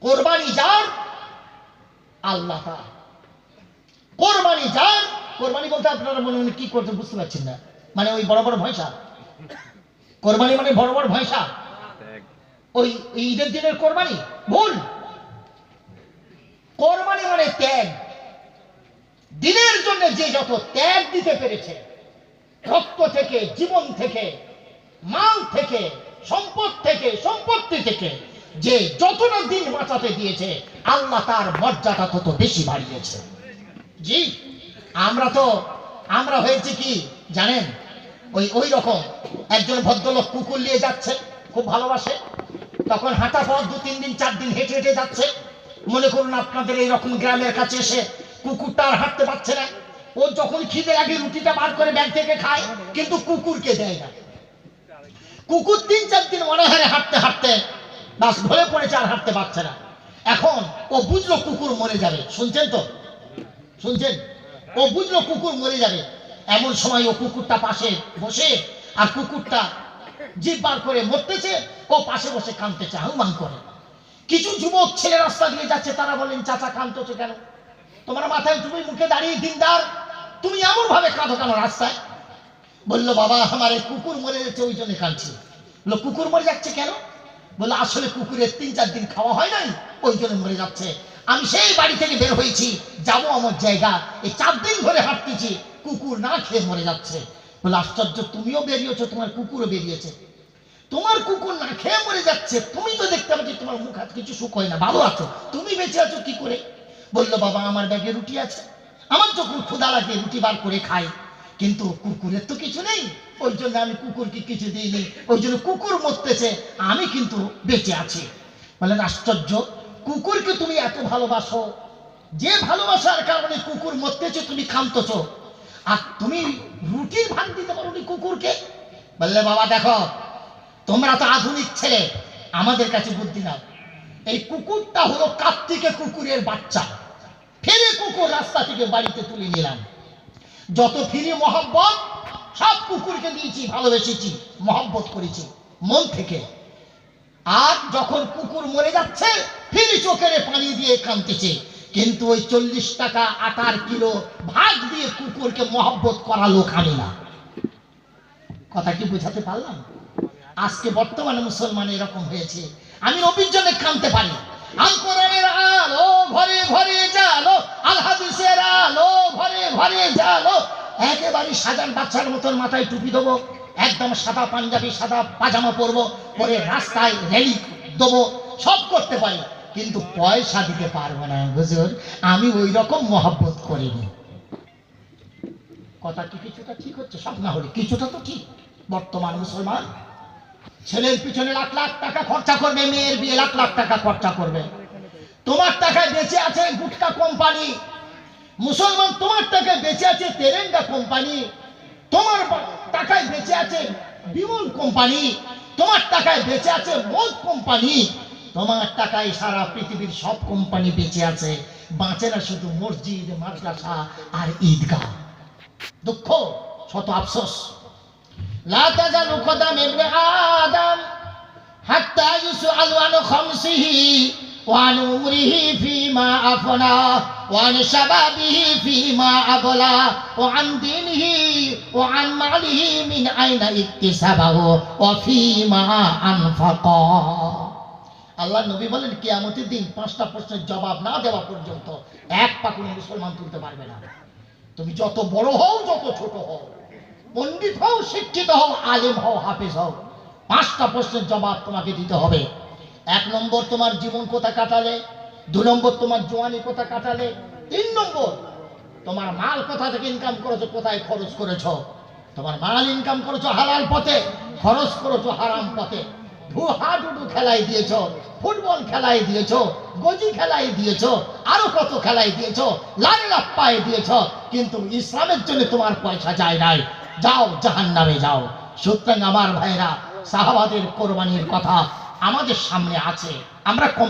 কোরবানি যার, আল্লাহ। কোরবানি যার, কোরবানি বলতে আপনারা মনে মনে কি করতে বুঝতে পারছেন না? মানে ওই বড় বড় ভয়সা? কোরবানি মানে বড় বড় ভয়সা? ওই ঈদের দিনের কোরবানি? ভুল। কোরবানি মানে ত্যাগ। দিনের জন্য যে যত ত্যাগ দিতে পেরেছে, রক্ত থেকে, জীবন থেকে, মাল থেকে, সম্পদ থেকে, সম্পত্তি থেকে যে যতটা দিন বাঁচাতে দিয়েছে, আল্লাহ তার মর্যাদা তত বেশি বাড়িয়েছে। জি, আমরা তো, আমরা হয়েছে কি, জানেন, ওই ওই রকম একজন ভদ্রলোক কুকুর নিয়ে যাচ্ছে, খুব ভালোবাসে, তখন হাঁটা পথ দু, তিন দিন, চার দিন হেঁটে হেঁটে যাচ্ছে। মনে করুন আপনাদের এই রকম গ্রামের কাছে এসে কুকুরটা আর হাঁটতে পারছে না। ও যখন খিদে লাগে রুটিটা বার করে ব্যাগ থেকে খায়, কিন্তু কুকুরকে দেয় না। কুকুর তিন, চার দিন অনাহারে হাঁটতে হাঁটতে বাস ভরে পড়েছে আর হাঁটতে পারছে না। এখন ও বুঝলো কুকুর মরে যাবে। শুনছেন তো? শুনছেন? ও বুঝলো কুকুর মরে যাবে। এমন সময় ও কুকুরটা পাশে বসে, আর কুকুরটা জিভ বার করে মরতেছে, ও পাশে বসে কাঁদতেছে আহ্বান করে। কিছু যুবক ছেলে রাস্তা দিয়ে যাচ্ছে, তারা বলেন চাচা, কাঁদতেছো কেন? তোমার মাথায় তুমি মুখে দাঁড়িয়ে দিনদার। তুমি এমন ভাবে কাঁদো কেন রাস্তায়? বলল, বাবা, আমার এই কুকুর মরে যাচ্ছে, ওই জন্য কাঁদছি। কুকুর মরে যাচ্ছে কেন? বলল আসলে কুকুরের তিন চার দিন খাওয়া হয় নাই, ওই জন্য মরে যাচ্ছে। আমি সেই বাড়ি থেকে বের হয়েছি, যাব আমার জায়গা। এই চার দিন ধরে হাঁটতেছি, কুকুর না খেয়ে মরে যাচ্ছে। বলে, আশ্চর্য, তুমিও বেরিয়েছো, তোমার কুকুরও বেরিয়েছে। তোমার কুকুর না খেয়ে মরে যাচ্ছে, তুমি তো দেখতে পাচ্ছি তোমার মুখ হাত কিছু হয় না, ভালো আছো। তুমি বেঁচে আছো কি করে? বলল, বাবা, আমার ব্যাগে রুটি আছে। আমার যখন ক্ষুদা লাগে, রুটি বার করে খাই। কিন্তু কুকুরের তো কিছু নেই। ওই জন্য আমি কুকুরকে কিছু দিইনি। ওই জন্য কুকুর মরতেছে, আমি কিন্তু বেঁচে আছি। বলেন, আশ্চর্য। কুকুরকে তুমি এত ভালোবাসো? যে ভালোবাসার কারণে কুকুর মরতেছে, তুমি খামতেছো। আর তুমি রুটির ভাগ দিতে পারো কুকুরকে? বললে, বাবা, দেখো, তোমরা তো আধুনিক ছেলে, আমাদের কাছে বুদ্ধি নাও এই কুকুরটা হলো কার্তিকে কুকুরের বাচ্চা। ফেলে কুকুর রাস্তা থেকে বাড়িতে তুলে নিলাম। যত ফিরে মহব্বত, সব কুকুরকে দিয়েছি, ভালোবেসেছি, মহব্বত করেছি, মন থেকে। আর যখন কুকুর মরে যাচ্ছে, ফিরে চোখের পানি দিয়ে কাঁদতেছে। কিন্তু ওই চল্লিশ টাকা আটার কিলো ভাগ দিয়ে কুকুরকে মহব্বত করা লোক আমি না। কথা কি বোঝাতে পারলাম? আজকে বর্তমানে মুসলমান এরকম হয়েছে। আমি জন্য কানতে পারি। আল ঘরে ঘরে জালো, আল হাদিসের আলো একেবারে সাজান বাচ্চার মতন মাথায় টুপি দেবো, একদম সাদা পাঞ্জাবি, সাদা পাজামা পরবো, পরে রাস্তায় র্যালি দেবো, সব করতে পারি কিন্তু পয়সা দিতে পারব না, হুজুর। আমি ওই রকম মহব্বত করিনি। কথা কি, কিছুটা ঠিক হচ্ছে? সব না হলে কিছুটা তো ঠিক। বর্তমান মুসলমান, ছেলের পিছনে লাখ লাখ টাকা খরচা করবে, মেয়ের বিয়ে লাখ লাখ টাকা খরচা করবে। তোমার টাকায় বেঁচে আছে গুটকা কোম্পানি। মুসলমান তোমার টাকায় বেঁচে আছে তেরেঙ্গা কোম্পানি, তোমার টাকায় বেঁচে আছে বিমল কোম্পানি, তোমার টাকায় বেঁচে আছে মদ কোম্পানি, তোমার টাকায় সারা পৃথিবীর সব কোম্পানি বেঁচে আছে। বাঁচে না শুধু মসজিদ, মাদ্রাসা আর ঈদগাহ। দুঃখ, শত আফসোস। আদম হাত্তা ইউসু আলওয়ানু খামসিহি। حتى يسأل عن خمسه وعن عمره فيما أفنى وعن شبابه فيما أبلى وعن دينه وعن ماله من أين اكتسبه وفيما أنفقه আল্লাহ নবী বলেন কিয়ামতের দিন পাঁচটা প্রশ্নের জবাব না দেওয়া পর্যন্ত এক পা কোনো মুসলমান তুলতে পারবে না তুমি যত বড় হও যত ছোট হও পণ্ডিত হও শিক্ষিত হও আলেম হও হাফেজ হও পাঁচটা প্রশ্নের জবাব তোমাকে দিতে হবে এক নম্বর তোমার জীবন কোথা কাটালে? দু নম্বর তোমার জোয়ানি কোথা কাটালে? তিন নম্বর তোমার মাল কোথা থেকে ইনকাম করেছ? কোথায় খরচ করেছ? তোমার মাল ইনকাম করেছ হালাল পথে, খরচ করেছ হারাম পথে। ধু হাডুডু খেলাই দিয়েছ, ফুটবল খেলাই দিয়েছ, গজি খেলাই দিয়েছ, আরও কত খেলাই দিয়েছ, লাল লাপ্পায় দিয়েছ, কিন্তু ইসলামের জন্য তোমার পয়সা যায় নাই। যাও জাহান নামে যাও। সুতরাং আমার ভাইরা, সাহাবাদের কোরবানির কথা আমাদের সামনে আছে আমরা কম